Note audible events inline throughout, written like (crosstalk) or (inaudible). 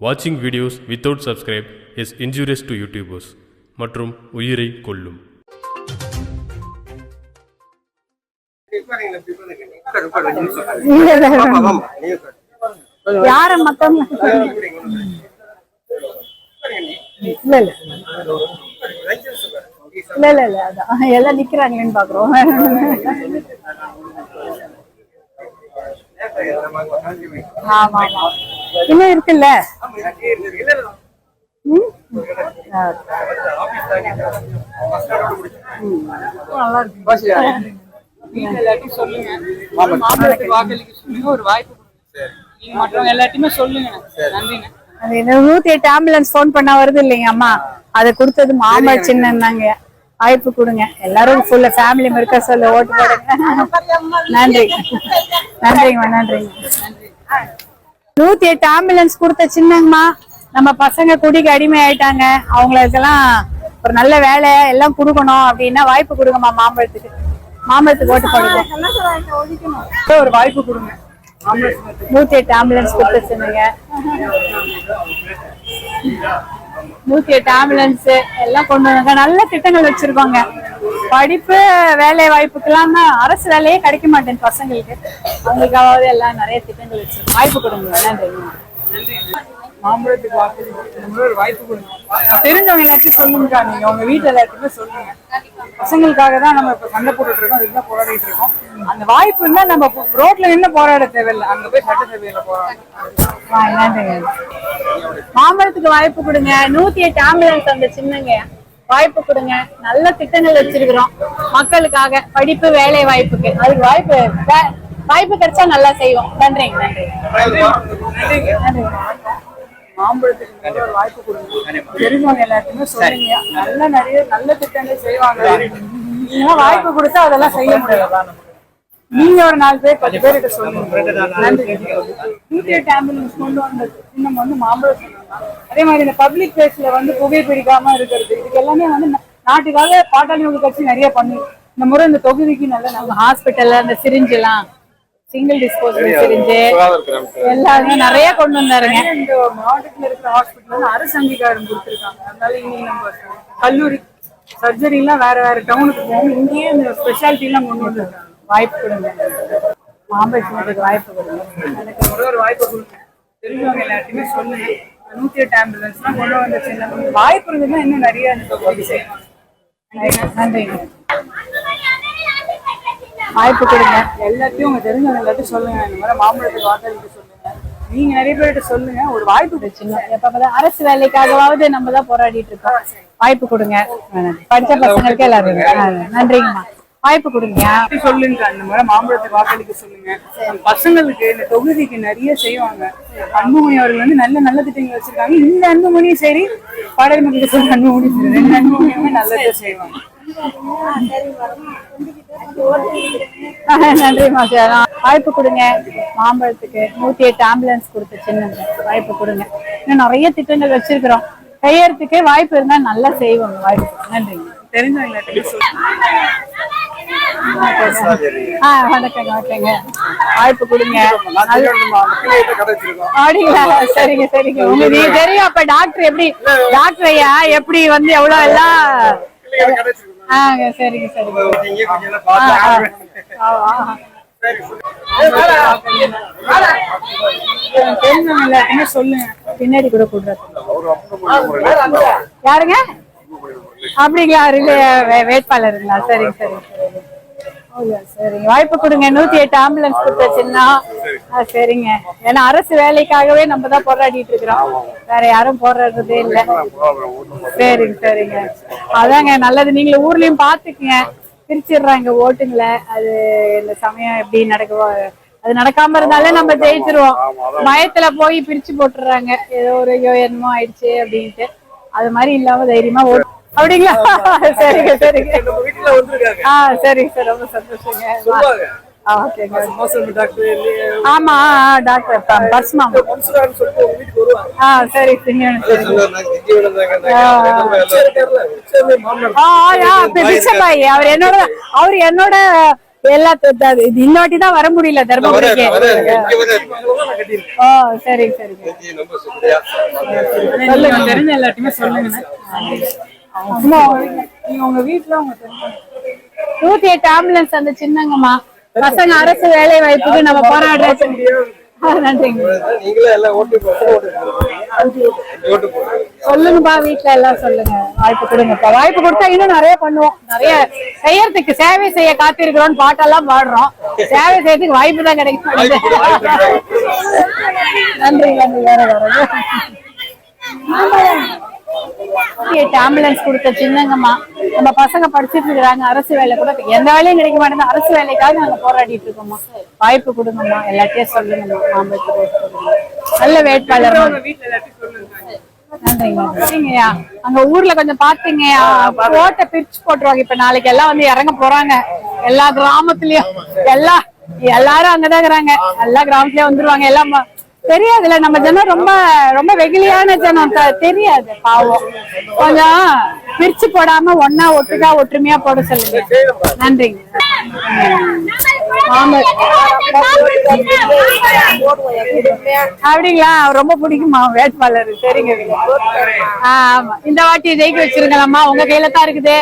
வாட்சிங் videos without subscribe is injurious to YouTubers மற்றும் உயிரை கொல்லும். யார மத்தவங்க இல்ல இல்ல இல்ல இல்ல இல்ல அதான். எல்லாம் நிக்கிறாங்களேன்னு பாக்குறோம் ஆமா ஆமா. இன்னும் இருக்குல்ல? நல்லா இருக்கு எல்லாத்தையும் சொல்லுங்க வாக்களிக்க சொல்லுங்க ஒரு வாய்ப்பு கொடுங்க நீங்க மற்றவங்க எல்லாத்தையுமே சொல்லுங்க நன்றிங்க அது நூத்தி எட்டு ஆம்புலன்ஸ் போன் பண்ணா வருது இல்லைங்க அம்மா அதை கொடுத்தது மாமா சின்னன்னாங்க வாய்ப்பு கொடுங்க எல்லாரும் ஃபுல்ல ஃபேமிலி இருக்க சொல்ல ஓட்டு போடுங்க நன்றி நன்றிங்கம்மா நன்றிங்க நூத்தி எட்டு ஆம்புலன்ஸ் கொடுத்த சின்னங்கம்மா நம்ம பசங்க குடிக்கு அடிமை ஆயிட்டாங்க அவங்களுக்கெல்லாம் ஒரு நல்ல வேலை எல்லாம் கொடுக்கணும் அப்படின்னா வாய்ப்பு கொடுங்கம்மா மாம்பழத்துக்கு. மாம்பழத்துக்கு ஓட்டு போடுங்க. ஒரு வாய்ப்பு கொடுங்க. நூத்தி எட்டு ஆம்புலன்ஸ் கொடுத்து சொன்னீங்க நூத்தி எட்டு ஆம்புலன்ஸ் எல்லாம் கொண்டு வந்தாங்க. நல்ல திட்டங்கள் வச்சிருக்கோங்க படிப்பு வேலை வாய்ப்புக்கெல்லாம் அரசு வேலையே கிடைக்க மாட்டேன் பசங்களுக்கு. அவங்களுக்காவது எல்லாம் நிறைய திட்டங்கள் வச்சிருக்கோம். வாய்ப்பு கொடுங்க. நன்றி. மாம்பழத்துக்கு வாக்களிக்க ஒரு வாய்ப்பு கொடுங்க. தெரிஞ்சவங்க எல்லாத்தையும் சொல்லுங்கக்கா நீங்க உங்க வீட்டுல எல்லாத்தையுமே சொல்லுங்க. பசங்களுக்காக தான் நம்ம இப்ப சண்டை போட்டுட்டு இருக்கோம் இதுதான் போராடிட்டு இருக்கோம் அந்த வாய்ப்பு இருந்தா நம்ம ரோட்ல நின்று போராட தேவையில்லை அங்க போய் சட்டசபையில போராடணும். மாம்பழத்துக்கு வாய்ப்பு கொடுங்க. நூத்தி எட்டு ஆம்புலன்ஸ் அந்த சின்னங்க. வாய்ப்பு கொடுங்க. நல்ல திட்டங்கள் வச்சிருக்கிறோம் மக்களுக்காக. படிப்பு வேலை வாய்ப்புக்கு. அதுக்கு வாய்ப்பு வாய்ப்பு கிடைச்சா நல்லா செய்வோம். நன்றிங்க நன்றி நன்றி மாம்பழத்துக்கு ஒரு வாய்ப்பு கொடுங்க. தெரிஞ்சவங்க எல்லாத்தையுமே சொல்லுங்க. நல்ல நிறைய நல்ல திட்டங்கள் செய்வாங்க. வாய்ப்பு கொடுத்தா அதெல்லாம் செய்ய முடியாது நீங்க ஒரு நாலு பேர் பத்து சொல்லுங்க. நன்றி. நூத்தி எட்டு ஆம்புலன்ஸ் கொண்டு வந்தது இன்னும் வந்து மாம்பழம் சொன்னாங்க அதே மாதிரி இந்த பப்ளிக் பிளேஸ்ல வந்து புகை பிடிக்காம இருக்கிறது. இதுக்கு எல்லாமே வந்து நாட்டுக்காக பாட்டாளி கட்சி நிறைய பண்ணி இந்த முறை இந்த தொகுதிக்கு நல்ல நம்ம ஹாஸ்பிட்டல்ல அந்த சிரிஞ்சு எல்லாம் சிங்கிள் டிஸ்போசபிள் சிரிஞ்சு எல்லாருமே நிறைய கொண்டு வந்தாருங்க. இந்த மாவட்டத்துல இருக்கிற ஹாஸ்பிட்டல் அரசு அங்கீகாரம் கொடுத்துருக்காங்க. அதனால இனி நம்ம கல்லூரி சர்ஜரி எல்லாம் வேற வேற டவுனுக்கு போகும் இங்கேயே இந்த ஸ்பெஷாலிட்டி எல்லாம் கொண்டு வந்துருக்காங்க. வாய்ப்பு கொடுங்க மாம்பழத்துக்கு வாய்ப்பு கொடுங்க எனக்கு ஒரு ஒரு வாய்ப்பு கொடுங்க. தெரிஞ்சவங்க எல்லாத்தையுமே சொல்லுங்க. நூத்தி எட்டு ஆம்புலன்ஸ்லாம் கொண்டு வந்துச்சு வாய்ப்பு இருந்ததுன்னா இன்னும் நிறைய நன்றிங்க வாய்ப்பு கொடுங்க. எல்லாத்தையும் உங்க தெரிஞ்சவங்க எல்லாத்தையும் சொல்லுங்க. இந்த மாதிரி மாம்பழத்துக்கு வாக்களிக்க சொல்லுங்க. நீங்க நிறைய பேர்கிட்ட சொல்லுங்க. ஒரு வாய்ப்பு சின்ன எப்ப பார்த்தாலும் அரசு வேலைக்காகவாவது நம்ம தான் போராடிட்டு இருக்கோம். வாய்ப்பு கொடுங்க. படிச்ச பசங்களுக்கு எல்லாரும். நன்றிங்கம்மா. வாய்ப்பு கொடுங்க. சொல்லுங்க. அந்த மாதிரி மாம்பழத்துக்கு வாக்களிக்க சொல்லுங்க. பசங்களுக்கு இந்த தொகுதிக்கு நிறைய செய்வாங்க. அன்புமணி அவர்கள் வந்து நல்ல நல்ல திட்டங்கள் வச்சிருக்காங்க. இந்த அன்புமணியும் சரி பாடல் மக்களுக்கு சொல்ற அன்புமணி ரெண்டு அன்புமணியுமே நல்லதை செய்வாங்க. நன்றிம்மா சார் வாய்ப்பு கொடுங்க. மாம்பழத்துக்கு நூத்தி எட்டு ஆம்புலன்ஸ் கொடுத்த சின்னங்க வாய்ப்பு கொடுங்க. இன்னும் நிறைய திட்டங்கள் வச்சிருக்கிறோம். செய்யறதுக்கு வாய்ப்பு இருந்தா நல்லா செய்வோங்க வாய்ப்பு. நன்றிங்க தெரிஞ்சவங்க எல்லாத்தையும் சொல்லுங்க ஆ வணக்கங்க வாய்ப்பு கொடுங்க. அப்படிங்களா? சரிங்க சரிங்க. உங்களுக்கு தெரியும். அப்ப டாக்டர் எப்படி டாக்டர் ஐயா எப்படி வந்து எவ்வளவு எல்லாம் ஆ சரிங்க சரிங்க. சொல்லுங்க பின்னாடி கூட கூடுறது யாருங்க? அப்படிங்களா வேட்பாளருங்களா? சரிங்க சரிங்க சரிங்க. வாய்ப்பு கொடுங்க. நூத்தி எட்டு ஆம்புலன்ஸ் கொடுத்தாச்சுன்னா சரிங்க. ஏன்னா அரசு வேலைக்காகவே நம்ம தான் போராடிட்டு இருக்கிறோம். வேற யாரும் போராடுறதே இல்ல. சரிங்க சரிங்க. அதாங்க நல்லது. நீங்களும் ஊர்லயும் பாத்துக்குங்க. பிரிச்சிடுறாங்க ஓட்டுங்களை. அது இந்த சமயம் எப்படி நடக்குவோ அது நடக்காம இருந்தாலே நம்ம ஜெயிச்சிருவோம். பயத்துல போய் பிரிச்சு போட்டுறாங்க ஏதோ ஒரு ஐயோ என்னமோ ஆயிடுச்சு அப்படின்ட்டு. அது மாதிரி இல்லாம தைரியமா ஓட்டு. அப்படிங்களா? (laughs) சரிங்க சரிங்க. வீட்டுல வந்திருக்காங்க. ஆ சரிங்க சார். ரொம்ப சந்தோஷங்க. ஆமா டாக்டர். ப- பஸ்மா சொல்லிட்டு உங்க வீட்டுக்கு வருவாங்க. ஆ சரி பிச்சைபாய் அவர் என்னோட அவர் என்னோட இந்த வாட்டி தான் வர முடியல தர்மபுரிக்கு. ஓ சரி சரி தெரிஞ்ச எல்லாத்தையுமே சொல்லுங்க உங்க வீட்டுல உங்க நூத்தி எட்டு ஆம்புலன்ஸ் அந்த சின்னங்கம்மா. பசங்க அரசு வேலை வாய்ப்புக்கு நம்ம போராடுற நன்றிங்க. நீங்களே எல்லாம் ஓட்டு போட்டு ஓட்டு போட்டு சொல்லுங்கப்பா வீட்ல எல்லாம் சொல்லுங்க. வாய்ப்பு கொடுங்கப்பா. வாய்ப்பு கொடுத்தா இன்னும் நிறைய பண்ணுவோம். நிறைய செய்யறதுக்கு சேவை செய்ய காத்திருக்கிறோம் பாட்டெல்லாம் பாடுறோம். சேவை செய்யறதுக்கு வாய்ப்பு தான் கிடைக்க மாட்டேங்குது. நன்றி நன்றி. வேற வேற. ஆம்புலன்ஸ் கொடுத்த சின்னங்கம்மா. நம்ம பசங்க படிச்சிட்டு இருக்காங்க அரசு வேலை கூட எந்த வேலையும் கிடைக்க மாட்டேங்குது. அரசு வேலைக்காக நாங்க போராடிட்டு இருக்கோம்மா. வாய்ப்பு கொடுங்கம்மா. எல்லாத்தையும் சொல்லுங்கம்மா. மாம்பழத்துக்கு. நல்ல வேட்பாளர். வீட்டுல எல்லாத்தையும் சொல்லுங்க. நன்றிங்க. சரிங்கய்யா. அங்க ஊர்ல கொஞ்சம் பாத்துங்கய்யா ஓட்டை பிரிச்சு போட்டுருவாங்க. இப்ப நாளைக்கு எல்லாம் வந்து இறங்க போறாங்க. எல்லா கிராமத்துலயும். எல்லா எல்லாரும் அங்கதான் இருக்கிறாங்க. எல்லா கிராமத்துலயும் வந்துருவாங்க. எல்லாம் தெரியாதுல்ல நம்ம ஜனம் ரொம்ப ரொம்ப வெகுளியான ஜனம். தெரியாது பாவம். கொஞ்சம் பிரிச்சு போடாம ஒன்னா ஒட்டுக்கா ஒற்றுமையா போட சொல்லுங்க. நன்றிங்க. அப்படிங்களா? ரொம்ப பிடிக்குமா? வேட்பாளர். சரிங்க ஆமா. இந்த வாட்டி ஜெயிக்க வச்சிருங்களம்மா உங்க கையில தான் இருக்குது.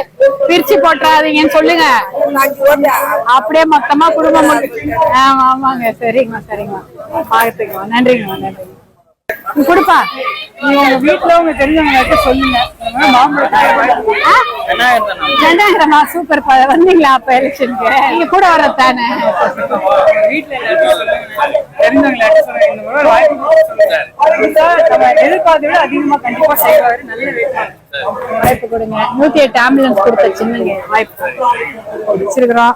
பிரிச்சு போட்டுறாதீங்கன்னு சொல்லுங்க. அப்படியே மொத்தமா குடும்பம் ஆமா ஆமாங்க. சரிங்கம்மா சரிங்கம்மா. பார்த்துக்கம்மா நன்றிங்கம்மா நன்றிங்க கொடுப்பா. நீங்க உங்க வீட்டுல உங்க தெரிஞ்சவங்க சொல்லுங்க? ரெண்டாயிரமா சூப்பர் வந்தீங்களா அப்ப எலெக்ஷனுக்கு நீங்க கூட சார் நம்ம எதிர்பார்த்ததை விட அதிகமா கண்டிப்பா செய்வாரு. நல்ல வேட்பாளர். வாய்ப்பு கொடுங்க. நூத்தி எட்டு ஆம்புலன்ஸ் கொடுத்த சின்னங்க. வாய்ப்பு வச்சிருக்கிறோம்.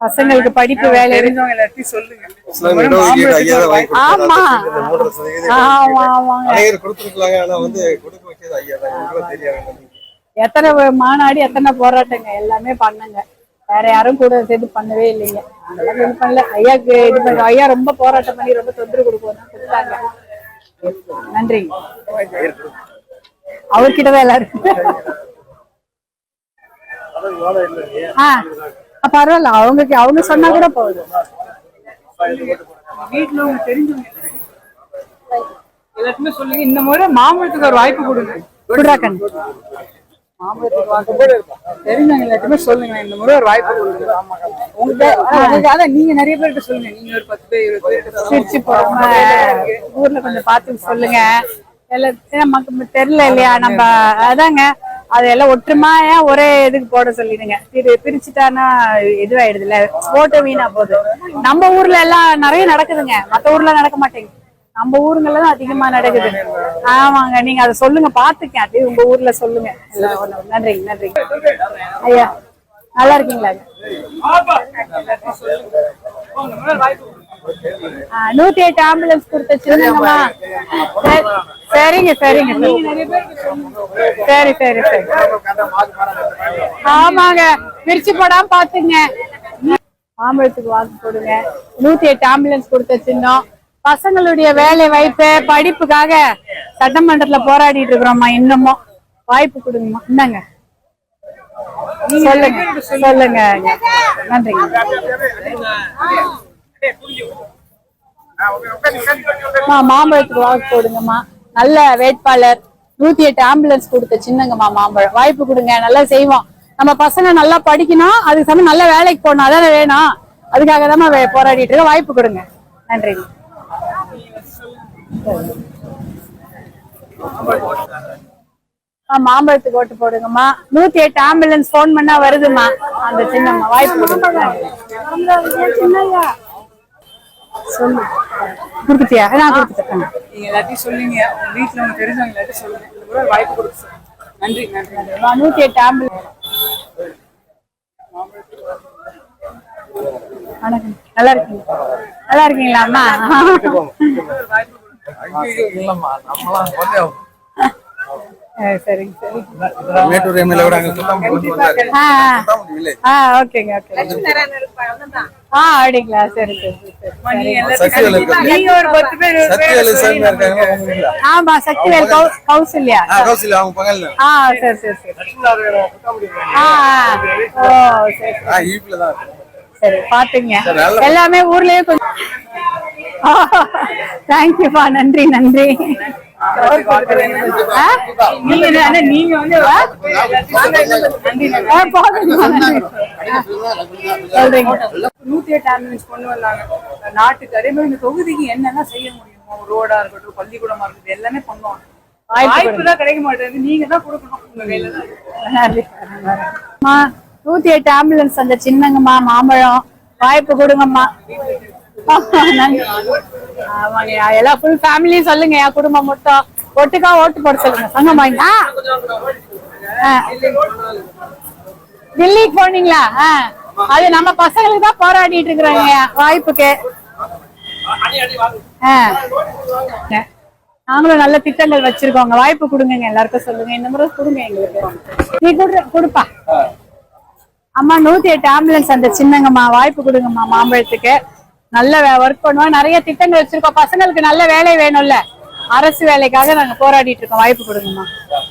பசங்களுக்கு படிப்பு வேலை. தெரிஞ்சவங்க எல்லாத்தையும் சொல்லுங்க. ஆமா. ஆமா எத்தனை மாநாடு எத்தனை போராட்டங்க? எல்லாமே பண்ணுங்க. வேற யாரும் கூட சேர்த்து பண்ணவே இல்லைங்க. அதெல்லாம் இது பண்ணல. ஐயாக்கு இது பண்ண ஐயா ரொம்ப போராட்டம் பண்ணி ரொம்ப தொந்தரவு கொடுப்போம் கொடுத்தாங்க. நன்றி. அவர்கிட்ட தான் எல்லாரும். ஆ ஆ, பரவாயில்ல. அவங்க அவங்க சொன்னா கூட போதும். வீட்டுல உங்க தெரிஞ்சவங்க எல்லாத்தையுமே சொல்லுங்க. இந்த முறை மாம்பழத்துக்கு ஒரு வாய்ப்பு கொடுங்க. மாம்பழத்துக்கு வாய்ப்பு தெரிஞ்சவங்க எல்லாத்தையுமே சொல்லுங்க. இந்த முறை ஒரு வாய்ப்பு கொடுங்க. உங்க உங்களுக்கு அதான் நீங்க நிறைய பேர்கிட்ட சொல்லுங்க. நீங்க ஒரு பத்து பேர் இருபது போகாம ஊர்ல கொஞ்சம் பார்த்து சொல்லுங்க. எல்லாம் தெரியல இல்லையா? நம்ம அதாங்க. அதெல்லாம் ஒற்றுமையா ஒரே இதுக்கு போட சொல்லிடுங்க? திரு பிரிச்சுட்டானா இதுவாயிடுதுல ஓட்டு வீணா போகுது. நம்ம ஊர்ல எல்லாம் நிறைய நடக்குதுங்க. மத்த ஊர்ல நடக்க மாட்டேங்குது. நம்ம ஊருங்கள்ல தான் அதிகமா நடக்குது. ஆமாங்க. நீங்க அதை சொல்லுங்க. பாத்துக்க அது உங்க ஊர்ல சொல்லுங்க. ஒண்ணு. நன்றிங்க நன்றிங்க ஐயா நல்லா இருக்கீங்களா? நூத்தி எட்டு ஆம்புலன்ஸ் கொடுத்த சின்னங்கம்மா சரிங்க சரிங்க சரி சரி சரி. ஆமாங்க. பிரிச்சு போடாம பாத்துங்க மாம்பழத்துக்கு வாக்கு போடுங்க. நூத்தி எட்டு ஆம்புலன்ஸ் கொடுத்த சின்னம். பசங்களுடைய வேலை வாய்ப்பு படிப்புக்காக சட்டமன்றத்துல போராடிட்டு இருக்கிறோம்மா இன்னமும். வாய்ப்பு கொடுங்கம்மா. இந்தாங்க. சொல்லுங்க சொல்லுங்க. நன்றிங்க. மாம்பழத்துக்கு வாக்கு போடுங்கம்மா. நல்ல வேட்பாளர். நூத்தி எட்டு ஆம்புலன்ஸ் கொடுத்த சின்னங்கம்மா மாம்பழம். வாய்ப்பு கொடுங்க நல்லா செய்வோம். நம்ம பசங்க நல்லா படிக்கணும் அதுக்கு சமயம் நல்ல வேலைக்கு போகணும் அதானே வேணும். அதுக்காக தான் போராடிட்டு இருக்கோம். வாய்ப்பு கொடுங்க. நன்றி மாம்பழத்துக்கு ஓட்டு போடுங்கம்மா. நூத்தி எட்டு ஆம்புலன்ஸ் போன் பண்ணா வருதுமா அந்த சின்னம்மா வாய்ப்பு கொடுங்க. சொல்லு. கொடுத்துட்டியா? நான் கொடுத்துட்டேன். நீங்க எல்லாத்தையும் சொல்லுங்க. உங்க வீட்டுல உங்க தெரிஞ்சவங்க எல்லாத்தையும் சொல்லுங்க. இந்த முறை ஒரு வாய்ப்பு கொடுத்து சொல்லுங்க. நன்றி நன்றி நான் நூத்தி எட்டு ஆம்புலன்ஸ் வணக்கம். நல்லா இருக்கீங்க. நல்லா இருக்கீங்களா அம்மா? ஆ, சரிங்க சரி ஆ ஓகேங்க ஓகே ஆ அப்படிங்களா சரி சரி. நீங்க ஒரு பத்து பேர் ஆமா சக்திவேல் கௌசல்யா. ஆ கௌசில அவங்க பகல்ல ஆ சரி சரி சரி. ஆ. ஓ சரி சரி. ஆ ஈப்ல தான் இருக்கு. சரி பாத்துங்க. எல்லாமே ஊர்லயே கொஞ்சம் தேங்க்யூப்பா நன்றி நன்றி. நூத்தி எட்டு ஆம்புலன்ஸ் கொண்டு வந்தாங்க நாட்டுக்கு அதே மாதிரி இந்த தொகுதிக்கு என்னெல்லாம் செய்ய முடியுமோ ரோடா இருக்கட்டும் பள்ளிக்கூடமா இருக்கட்டும் எல்லாமே பண்ணுவாங்க வாய்ப்பு தான் கிடைக்க மாட்டேங்குது நீங்க தான் கொடுக்கணும் உங்க கையில தான் நூத்தி எட்டு ஆம்புலன்ஸ் அந்த சின்னங்கம்மா மாம்பழம் வாய்ப்பு கொடுங்கம்மா நன்றி. ஆமாங்கய்யா. எல்லாம் ஃபுல் ஃபேமிலியும் சொல்லுங்க என் குடும்பம் மொத்தம் ஒட்டுக்கா ஓட்டு போட சொல்லுங்க. சங்கம்மா ஆ. டெல்லிக்கு போனீங்களா. அது நம்ம பசங்களுக்கு தான் போராடிட்டு இருக்கிறாங்க வாய்ப்புக்கு. நாங்களும் நல்ல திட்டங்கள் வச்சிருக்கோங்க வாய்ப்பு கொடுங்க எல்லாருக்கும் சொல்லுங்க. இந்த முறை கொடுங்க எங்களுக்கு. நீ குடு கொடுப்பா. அம்மா நூத்தி எட்டு ஆம்புலன்ஸ் அந்த சின்னங்கம்மா. வாய்ப்பு கொடுங்கம்மா மாம்பழத்துக்கு. நல்ல ஒர்க் பண்ணுவோம் நிறைய திட்டங்கள் வச்சிருக்கோம். பசங்களுக்கு நல்ல வேலை வேணும்ல. அரசு வேலைக்காக நாங்க போராடிட்டு இருக்கோம். வாய்ப்பு கொடுங்கம்மா.